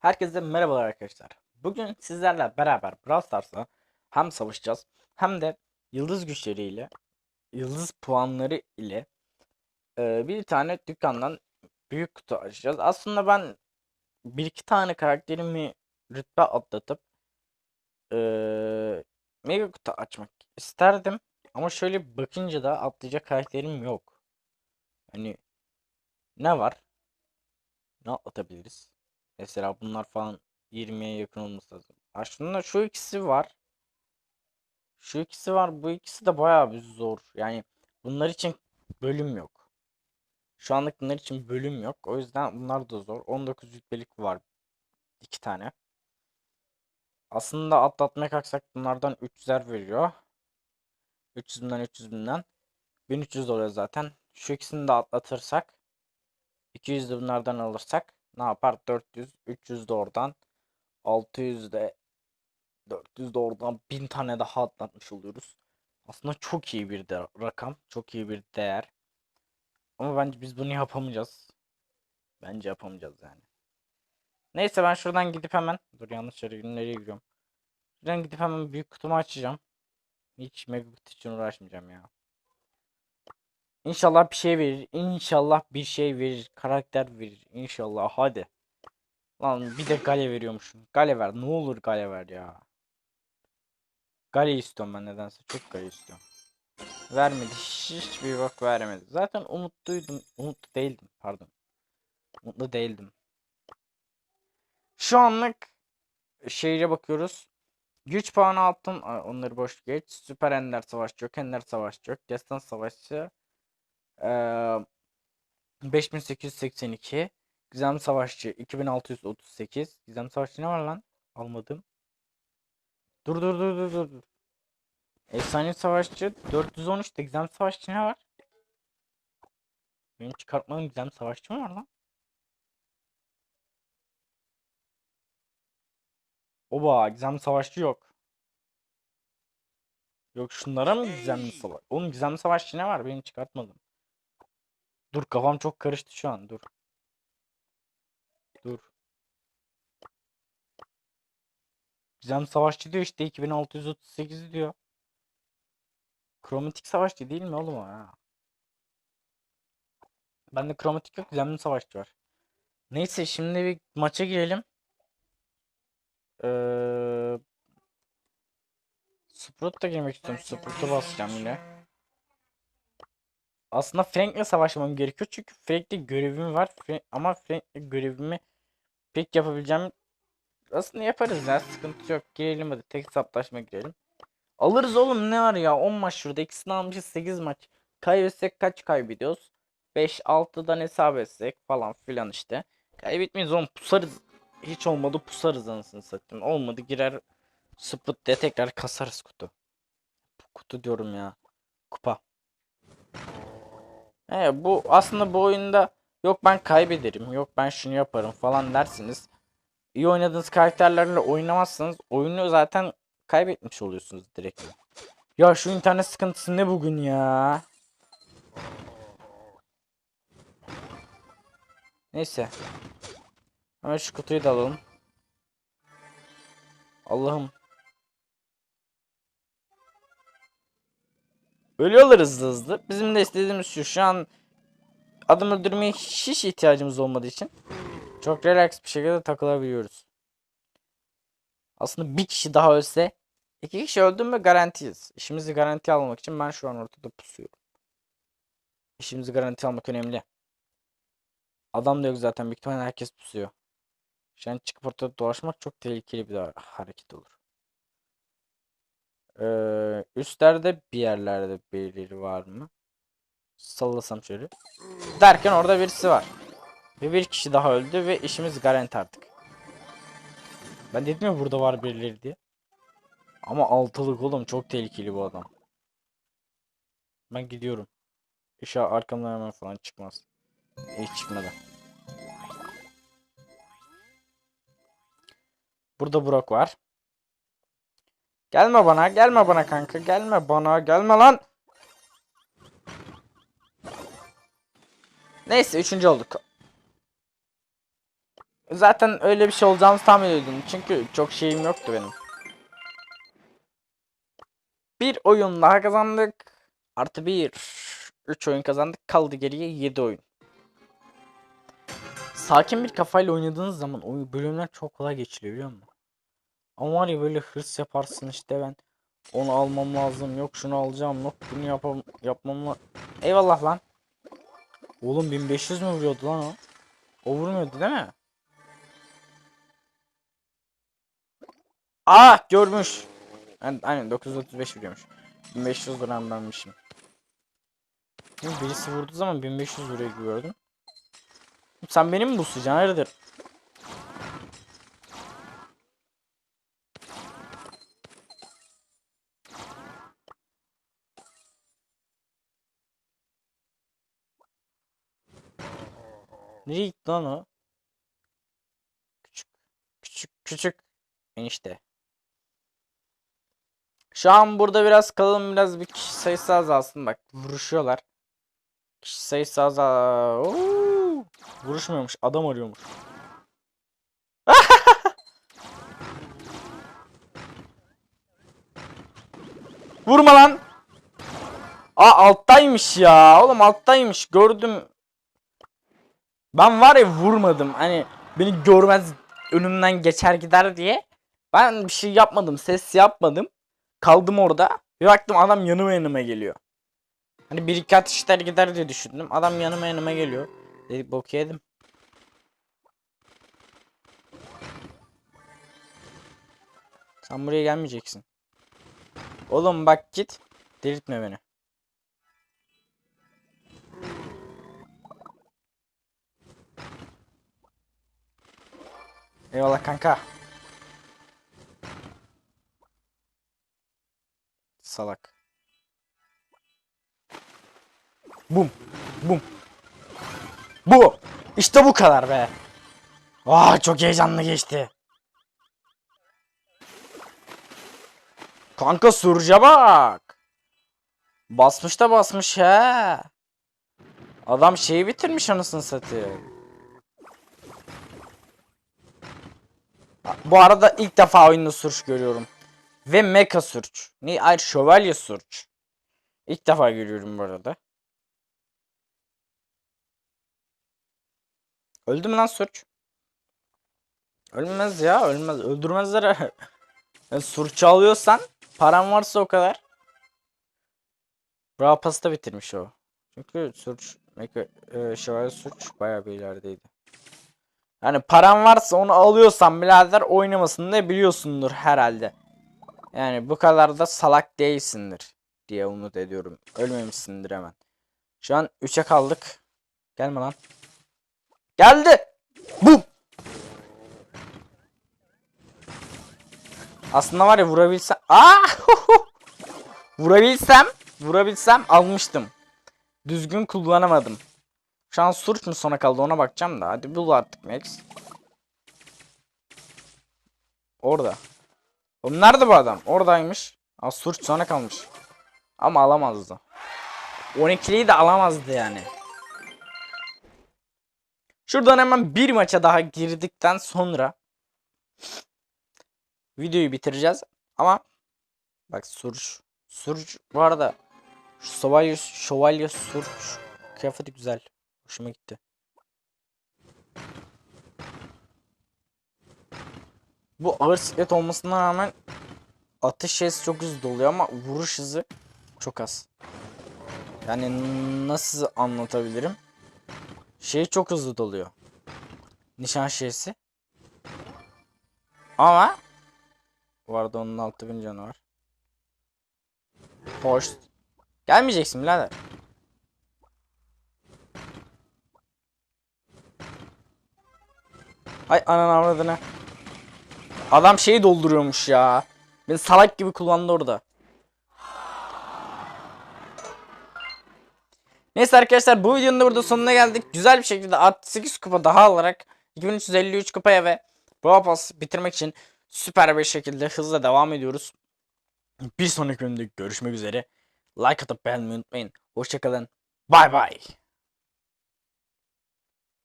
Herkese merhabalar arkadaşlar. Bugün sizlerle beraber Brawl Stars'ta hem savaşacağız hem de yıldız güçleriyle, yıldız puanları ile e, bir tane dükkandan büyük kutu açacağız. Aslında ben bir iki tane karakterimi rütbe atlatıp e, mega kutu açmak isterdim. Ama şöyle bakınca da atlayacak karakterim yok. Hani ne var? Ne atlatabiliriz? Mesela bunlar falan 20'ye yakın olması lazım. Aslında şu ikisi var. Şu ikisi var. Bu ikisi de bayağı bir zor. Yani bunlar için bölüm yok. Şu anlık bunlar için bölüm yok. O yüzden bunlar da zor. 19 rütbelik var. iki tane. Aslında atlatmaya kalksak bunlardan 300'er veriyor. 300 binden 300 binden. 1300 oluyor zaten. Şu ikisini de atlatırsak 200 de bunlardan alırsak ne yapar? 400, 300 de oradan, 600 de 400 de oradan 1000 tane daha atlatmış oluyoruz. Aslında çok iyi bir de rakam, çok iyi bir değer. Ama bence biz bunu yapamayacağız. Bence yapamayacağız yani. Neyse ben şuradan gidip hemen dur yanlış yere nereye giriyorum. Şuradan gidip hemen büyük kutumu açacağım. Hiç mega kutu için uğraşmayacağım ya. İnşallah bir şey verir. İnşallah bir şey verir. Karakter verir. İnşallah. Hadi. Lan bir de gale veriyormuşum. Gale ver. Ne olur gale ver ya. Gale istiyorum ben nedense. Çok gale istiyorum. Vermedi. Hiçbir bak vermedi. Zaten umutluydum. Umutlu değildim. Pardon. Mutlu değildim. Şu anlık şehre bakıyoruz. Güç puanı. Ay, Onları boş geç. Süper Ender Savaşçı yok. Ender Savaşçı yok. Destan Savaşçı. Ee, 5882 Gizem Savaşçı 2638 Gizem Savaşçı ne var lan? Almadım. Dur dur dur dur dur. Efsane Savaşçı 413'te Gizem Savaşçı ne var? Benim çıkartmadığım Gizem Savaşçı mı var lan? Oba Gizem Savaşçı yok. Yok şunlara mı Gizemli Savaş? Oğlum Gizemli Savaşçı ne var? Benim çıkartmadım. Dur kafam çok karıştı şu an. Dur. Dur. Gizem Savaşçı diyor işte 2638 diyor. Kromatik Savaşçı değil mi oğlum o ya? Bende kromatik yok Gizemli Savaşçı var. Neyse şimdi bir maça girelim. Ee, Sprout'ta girmek istiyorum. Sprout'a basacağım yine. Aslında Frank'le savaşmam gerekiyor çünkü Frank'te görevim var. Frank, ama Frank'le görevimi pek yapabileceğim aslında yaparız ya sıkıntı yok. Girelim hadi tek hesaplaşma girelim. Alırız oğlum ne var ya 10 maç şurada ikisini almışız 8 maç. Kaybetsek kaç kaybediyoruz? 5-6'dan hesap etsek falan filan işte. Kaybetmeyiz oğlum pusarız. Hiç olmadı pusarız anasını satayım. Olmadı girer Sprut diye tekrar kasarız kutu. Kutu diyorum ya. Kupa. He, bu aslında bu oyunda yok ben kaybederim, yok ben şunu yaparım falan dersiniz. İyi oynadığınız karakterlerle oynamazsanız oyunu zaten kaybetmiş oluyorsunuz direkt. Ya şu internet sıkıntısı ne bugün ya? Neyse. Hemen şu kutuyu da alalım. Allah'ım. Ölüyorlar hızlı hızlı. Bizim de istediğimiz şu. Şu an adam öldürmeye hiç ihtiyacımız olmadığı için çok relax bir şekilde takılabiliyoruz. Aslında bir kişi daha ölse iki kişi öldü mü garantiyiz. İşimizi garanti almak için ben şu an ortada pusuyorum. İşimizi garanti almak önemli. Adam da yok zaten. Büyük herkes pusuyor. Şu an çıkıp ortada dolaşmak çok tehlikeli bir hareket olur. Ee, üstlerde bir yerlerde birileri var mı? Sallasam şöyle. Derken orada birisi var. Ve bir kişi daha öldü ve işimiz garanti artık. Ben dedim ya burada var birileri diye. Ama altılık oğlum çok tehlikeli bu adam. Ben gidiyorum. İnşallah arkamdan hemen falan çıkmaz. Hiç çıkmadı. Burada Brock var. Gelme bana, gelme bana kanka, gelme bana, gelme lan. Neyse üçüncü olduk. Zaten öyle bir şey olacağını tahmin ediyordum. Çünkü çok şeyim yoktu benim. Bir oyun daha kazandık. Artı bir. 3 oyun kazandık. Kaldı geriye 7 oyun. Sakin bir kafayla oynadığınız zaman oyun bölümler çok kolay geçiliyor biliyor musun? Ama var ya böyle hırs yaparsın işte ben onu almam lazım yok şunu alacağım yok bunu yapam yapmam la- Eyvallah lan. Oğlum 1500 mü vuruyordu lan o? O vurmuyordu değil mi? Ah görmüş. Yani, aynen 935 vuruyormuş. 1500 vuran benmişim. Birisi vurduğu zaman 1500 vuruyor gibi gördüm. Sen benim mi buslayacaksın? Hayırdır? Nereye gitti lan o? Küçük. Küçük küçük. Enişte. Şu an burada biraz kalalım biraz bir kişi sayısı azalsın bak vuruşuyorlar. Kişi sayısı azal. Vuruşmuyormuş adam arıyormuş. Vurma lan. Aa alttaymış ya. Oğlum alttaymış gördüm. Ben var ya vurmadım. Hani beni görmez önümden geçer gider diye. Ben bir şey yapmadım. Ses yapmadım. Kaldım orada. Bir baktım adam yanıma yanıma geliyor. Hani bir iki atışlar gider diye düşündüm. Adam yanıma yanıma geliyor. Dedik bok yedim. Sen buraya gelmeyeceksin. Oğlum bak git. Delirtme beni. Eyvallah kanka. Salak. Bum. Bum. Bu. İşte bu kadar be. Aa çok heyecanlı geçti. Kanka Surca bak. Basmış da basmış he. Adam şeyi bitirmiş anasını satayım. Bu arada ilk defa oyunda Surge görüyorum. Ve Mecha Surge. Ne? Hayır Şövalye Surge. İlk defa görüyorum bu arada. Öldü mü lan Surge? Ölmez ya ölmez. Öldürmezler. yani Surge alıyorsan paran varsa o kadar. Bravo pasta bitirmiş o. Çünkü Surge Mecha e, Şövalye Surge bayağı bir ilerideydi. Yani paran varsa onu alıyorsan birader oynamasını da biliyorsundur herhalde. Yani bu kadar da salak değilsindir diye umut ediyorum. Ölmemişsindir hemen. Şu an 3'e kaldık. Gelme lan. Geldi. Bu. Aslında var ya vurabilsem. Aa! vurabilsem, vurabilsem almıştım. Düzgün kullanamadım. Şu an Surge mu sona kaldı ona bakacağım da. Hadi bul artık Max. Orada. Oğlum nerede bu adam? Oradaymış. Aa Surge sona kalmış. Ama alamazdı. 12'liyi de alamazdı yani. Şuradan hemen bir maça daha girdikten sonra videoyu bitireceğiz. Ama bak Surge Surge bu arada şu şövalye, şövalye Surge kıyafeti güzel. Hoşuma gitti. Bu ağır siklet olmasına rağmen atış hızı çok hızlı doluyor ama vuruş hızı çok az. Yani nasıl anlatabilirim? Şey çok hızlı doluyor. Nişan şeysi. Ama bu arada onun 6000 canı var. Hoş. Gelmeyeceksin birader. Ay anan avradını. Adam şeyi dolduruyormuş ya. Beni salak gibi kullandı orada. Neyse arkadaşlar bu videonun da burada sonuna geldik. Güzel bir şekilde artı 8 kupa daha alarak 2353 kupaya ve Brawl Pass bitirmek için süper bir şekilde hızla devam ediyoruz. Bir sonraki bölümde görüşmek üzere. Like atıp beğenmeyi unutmayın. Hoşçakalın. Bay bay.